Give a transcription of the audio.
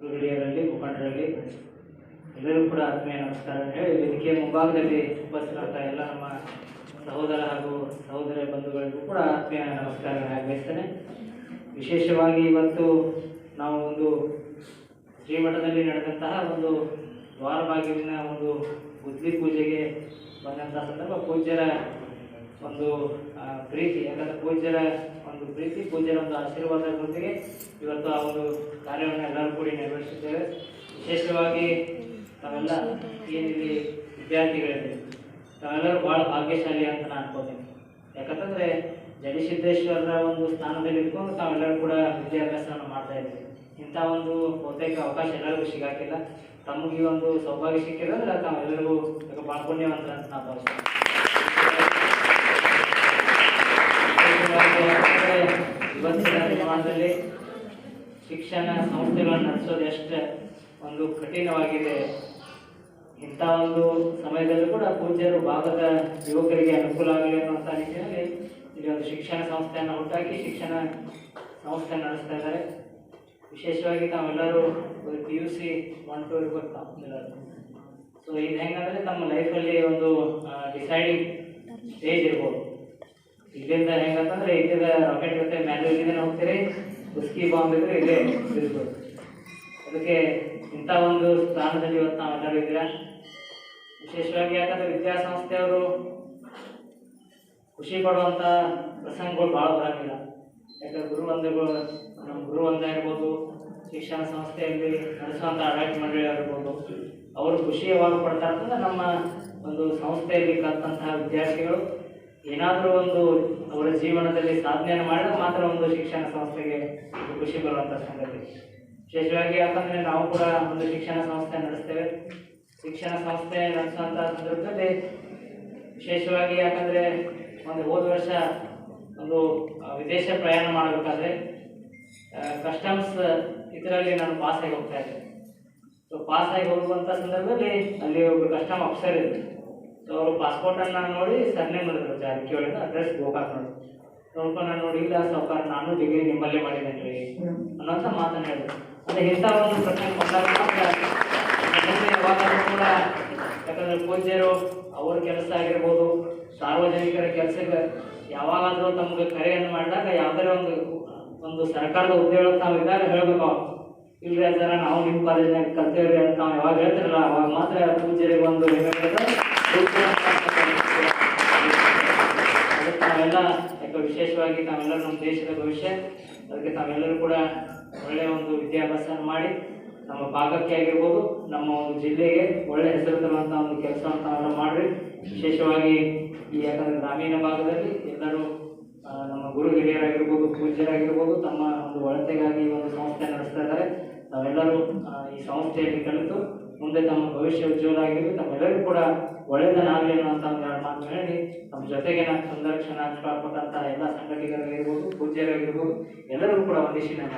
ಹಿರಿಯರಲ್ಲಿ ಮುಖಂಡರಲ್ಲಿ ಎಲ್ಲರೂ ಕೂಡ ಆತ್ಮೀಯ ನಮಸ್ಕಾರ ಅಂತ ಹೇಳಿ ವೇದಿಕೆಯ ಮುಂಭಾಗದಲ್ಲಿ ಉಪಸ್ಥಿತರಾದ ಎಲ್ಲ ನಮ್ಮ ಸಹೋದರ ಹಾಗೂ ಸಹೋದರ ಬಂಧುಗಳಿಗೂ ಕೂಡ ಆತ್ಮೀಯ ನಮಸ್ಕಾರಗಳನ್ನು ಆಗ್ರಹಿಸ್ತೇನೆ. ವಿಶೇಷವಾಗಿ ಇವತ್ತು ನಾವು ಒಂದು ಶ್ರೀಮಠದಲ್ಲಿ ನಡೆದಂತಹ ಒಂದು ದ್ವಾರ ಬಾಗಿಲಿನ ಒಂದು ಬುದ್ಧಿ ಪೂಜೆಗೆ ಬಂದಂತಹ ಸಂದರ್ಭ ಪೂಜ್ಯರ ಒಂದು ಪ್ರೀತಿ, ಯಾಕಂದ್ರೆ ಪೂಜ್ಯರ ಒಂದು ಪ್ರೀತಿ, ಪೂಜ್ಯರ ಒಂದು ಆಶೀರ್ವಾದದೊಂದಿಗೆ ಇವತ್ತು ಆ ಒಂದು ಕಾರ್ಯವನ್ನು ಎಲ್ಲರೂ ಕೂಡಿ ನೆರವೇರಿಸಿದ್ದೇವೆ. ವಿಶೇಷವಾಗಿ ತಾವೆಲ್ಲ ಏನಿಲ್ಲಿ ವಿದ್ಯಾರ್ಥಿಗಳಿದ್ದೀವಿ ತಾವೆಲ್ಲರೂ ಭಾಳ ಭಾಗ್ಯಶಾಲಿ ಅಂತ ನಾನು ಅನ್ಕೋತೀನಿ. ಯಾಕಂತಂದ್ರೆ ಜಡಿಸಿದ್ದೇಶ್ವರರ ಒಂದು ಸ್ಥಾನದಲ್ಲಿ ಇಟ್ಕೊಂಡು ತಾವೆಲ್ಲರೂ ಕೂಡ ವಿದ್ಯಾಭ್ಯಾಸವನ್ನು ಮಾಡ್ತಾ ಇದ್ದೀವಿ ಇಂಥ ಒಂದು ಬಹುತೇಕ ಅವಕಾಶ ಎಲ್ಲರಿಗೂ ಸಿಗಾಕಿಲ್ಲ. ತಮಗೆ ಒಂದು ಸೌಭಾಗ್ಯ ಸಿಕ್ಕಿರೋದ್ರೆ ತಾವೆಲ್ಲರಿಗೂ ಭಾಳ ಪುಣ್ಯವಂತರ ಅಂತ ನಾನು ಭಾವಿಸ್ತೇನೆ. ಶಿಕ್ಷಣ ಸಂಸ್ಥೆಗಳನ್ನು ನಡೆಸೋದು ಎಷ್ಟು ಒಂದು ಕಠಿಣವಾಗಿದೆ, ಇಂಥ ಒಂದು ಸಮಯದಲ್ಲೂ ಕೂಡ ಪೂಜ್ಯರು ಭಾಗದ ಯುವಕರಿಗೆ ಅನುಕೂಲ ಆಗಲಿ ಅನ್ನುವಂಥ ನಿಟ್ಟಿನಲ್ಲಿ ಇಲ್ಲಿ ಒಂದು ಶಿಕ್ಷಣ ಸಂಸ್ಥೆಯನ್ನು ಹುಟ್ಟಾಕಿ ಶಿಕ್ಷಣ ಸಂಸ್ಥೆ ನಡೆಸ್ತಾ ಇದ್ದಾರೆ. ವಿಶೇಷವಾಗಿ ತಾವೆಲ್ಲರೂ P U C one two ಇರ್ಬೇಕು ಸೊ ಇದು ಹೆಂಗಂದರೆ ತಮ್ಮ ಲೈಫಲ್ಲಿ ಒಂದು ಡಿಸೈಡಿಂಗ್ ಸ್ಟೇಜ್ ಇರ್ಬೋದು. ಇಲ್ಲಿಂದ ಹೆಂಗಂತಂದರೆ, ಇಲ್ಲಿಂದ ರಾಕೆಟ್ ಜೊತೆ ಇಲ್ಲಿಂದ ಹೋಗ್ತೀರಿ. ಉಸ್ಕಿ ಬಾಂಬ್ ಇದ್ರೆ ಇಳಿಸ್ಬೋದು ಅದಕ್ಕೆ ಇಂಥ ಒಂದು ಸ್ಥಾನದಲ್ಲಿ ಇವತ್ತು ನಾವೆಲ್ಲರೂ ಇದ್ದೀರಾ? ವಿಶೇಷವಾಗಿ ಯಾಕಂದ್ರೆ ವಿದ್ಯಾಸಂಸ್ಥೆಯವರು ಖುಷಿ ಪಡುವಂಥ ಪ್ರಸಂಗಗಳು ಭಾಳ ಬರಂಗಿಲ್ಲ. ಯಾಕಂದ್ರೆ ಗುರುವಂದಗಳು ನಮ್ಮ ಗುರುವಂದ ಇರ್ಬೋದು ಶಿಕ್ಷಣ ಸಂಸ್ಥೆಯಲ್ಲಿ ನಡೆಸುವಂಥ ಆಡಳಿತ ಮಂಡಳಿ ಆಗಿರ್ಬೋದು, ಅವರು ಖುಷಿ ಯಾವಾಗ ಪಡ್ತಾರೆ ನಮ್ಮ ಒಂದು ಸಂಸ್ಥೆಯಲ್ಲಿ ಕಲ್ತಂತಹ ವಿದ್ಯಾರ್ಥಿಗಳು ಏನಾದರೂ ಒಂದು ಅವರ ಜೀವನದಲ್ಲಿ ಸಾಧನೆಯನ್ನು ಮಾಡಿದ್ರೆ ಮಾತ್ರ ಒಂದು ಶಿಕ್ಷಣ ಸಂಸ್ಥೆಗೆ ಖುಷಿ ಬರುವಂಥ ಸಂಗತಿ. ವಿಶೇಷವಾಗಿ ಯಾಕಂದರೆ ನಾವು ಕೂಡ ಒಂದು ಶಿಕ್ಷಣ ಸಂಸ್ಥೆ ನಡೆಸ್ತೇವೆ. ಶಿಕ್ಷಣ ಸಂಸ್ಥೆ ನಡೆಸುವಂಥ ಸಂದರ್ಭದಲ್ಲಿ ವಿಶೇಷವಾಗಿ ಯಾಕಂದರೆ ಒಂದು ಹೋದ ವರ್ಷ ಒಂದು ವಿದೇಶ ಪ್ರಯಾಣ ಮಾಡಬೇಕಾದ್ರೆ ಕಸ್ಟಮ್ಸ್ ಇದರಲ್ಲಿ ನಾನು ಪಾಸಾಗಿ ಹೋಗ್ತಾ ಇದ್ದೆ. ಸೊ ಪಾಸಾಗಿ ಹೋಗುವಂಥ ಸಂದರ್ಭದಲ್ಲಿ ಅಲ್ಲಿ ಒಬ್ಬರು ಕಸ್ಟಮ್ ಅಫ್ಸರ್ ಇದ್ರು. ಸೊ ಅವರು ಪಾಸ್ಪೋರ್ಟನ್ನು ನೋಡಿ ಸರ್ನೇಮ್ ಮಾಡಿದ್ರು ಜಾರಕಿಹೊಳಿ ಅಡ್ರೆಸ್ ಗೋಕಾಕ್ ನೋಡಿ ನೋಡ್ಕೊಂಡು ನೋಡಿ, ಇಲ್ಲ ಸಾವುಕಾರ, ನಾನು ಡಿಗ್ರಿ ನಿಮ್ಮಲ್ಲೇ ಮಾಡಿದ್ದೇನೆ ರೀ ಅನ್ನೋಂಥ ಮಾತನ್ನು ಹೇಳಿದ್ರು ಅಂದರೆ ಇಂಥ ಒಂದು ಪ್ರಶ್ನೆ ಕೊಟ್ಟಾಗ ಕೂಡ ಯಾಕಂದ್ರೆ ಪೂಜ್ಯರು ಅವ್ರ ಕೆಲಸ ಆಗಿರ್ಬೋದು, ಸಾರ್ವಜನಿಕರ ಕೆಲಸಕ್ಕೆ ಯಾವಾಗಾದರೂ ತಮಗೆ ಕರೆಯನ್ನು ಮಾಡಿದಾಗ ಯಾವುದೇ ಒಂದು ಒಂದು ಸರ್ಕಾರದ ಉದ್ಯೋಗ ತಾವು ಇದ್ದಾಗ ಹೇಳಬೇಕು ಅವ್ರು. ಇಲ್ರಿ ಸರ ನಾವು ನಿಮ್ಮ ಕಾಲೇಜ್ನಾಗ ಕಲ್ತೇವ್ರಿ ಅಂತ ನಾವು ಯಾವಾಗ ಹೇಳ್ತಿರಲ್ಲ, ಅವಾಗ ಮಾತ್ರ ಪೂಜ್ಯರಿಗೆ ಒಂದು ಏನಾಗ್ತದೆ ಅದಕ್ಕೆ ನಾವೆಲ್ಲ ಯಾಕೆ ವಿಶೇಷವಾಗಿ ತಾವೆಲ್ಲರೂ ನಮ್ಮ ದೇಶದ ಭವಿಷ್ಯ, ಅದಕ್ಕೆ ತಾವೆಲ್ಲರೂ ಕೂಡ ಒಳ್ಳೆಯ ಒಂದು ವಿದ್ಯಾಭ್ಯಾಸವನ್ನು ಮಾಡಿ, ನಮ್ಮ ಭಾಗಕ್ಕೆ ಆಗಿರ್ಬೋದು, ನಮ್ಮ ಒಂದು ಜಿಲ್ಲೆಗೆ ಒಳ್ಳೆ ಹೆಸರು ತರುವಂಥ ಒಂದು ಕೆಲಸ ತಾವೆಲ್ಲ ಮಾಡಿರಿ. ವಿಶೇಷವಾಗಿ ಈ ಯಾಕಂದರೆ ಗ್ರಾಮೀಣ ಭಾಗದಲ್ಲಿ ಎಲ್ಲರೂ ನಮ್ಮ ಗುರು ಹಿರಿಯರಾಗಿರ್ಬೋದು, ಪೂಜ್ಯರಾಗಿರ್ಬೋದು, ತಮ್ಮ ಒಂದು ಒಳತೆಗಾಗಿ ಒಂದು ಸಂಸ್ಥೆ ನಡೆಸ್ತಾ ಇದ್ದಾರೆ. ನಾವೆಲ್ಲರೂ ಈ ಸಂಸ್ಥೆಯಲ್ಲಿ ಕಲಿತು ಮುಂದೆ ತಮ್ಮ ಭವಿಷ್ಯ ಉಜ್ವಲ ಆಗಿರಲಿ ತಮ್ಮೆಲ್ಲರಿಗೂ ಕೂಡ ಒಳ್ಳೆಯದನ್ನಾಗಲಿ ಅನ್ನುವಂಥ ಒಂದು ಎರಡು ಮಾತು ಹೇಳಿ ನಮ್ಮ ಜೊತೆಗೆ ನಾನು ಸಂದರ್ಶನ ಎಲ್ಲ ಸಂಘಟಕರಾಗಿರ್ಬೋದು ಪೂಜ್ಯರಾಗಿರ್ಬೋದು ಎಲ್ಲರಿಗೂ ಕೂಡ ವಂದಿಸಿ ನಾನು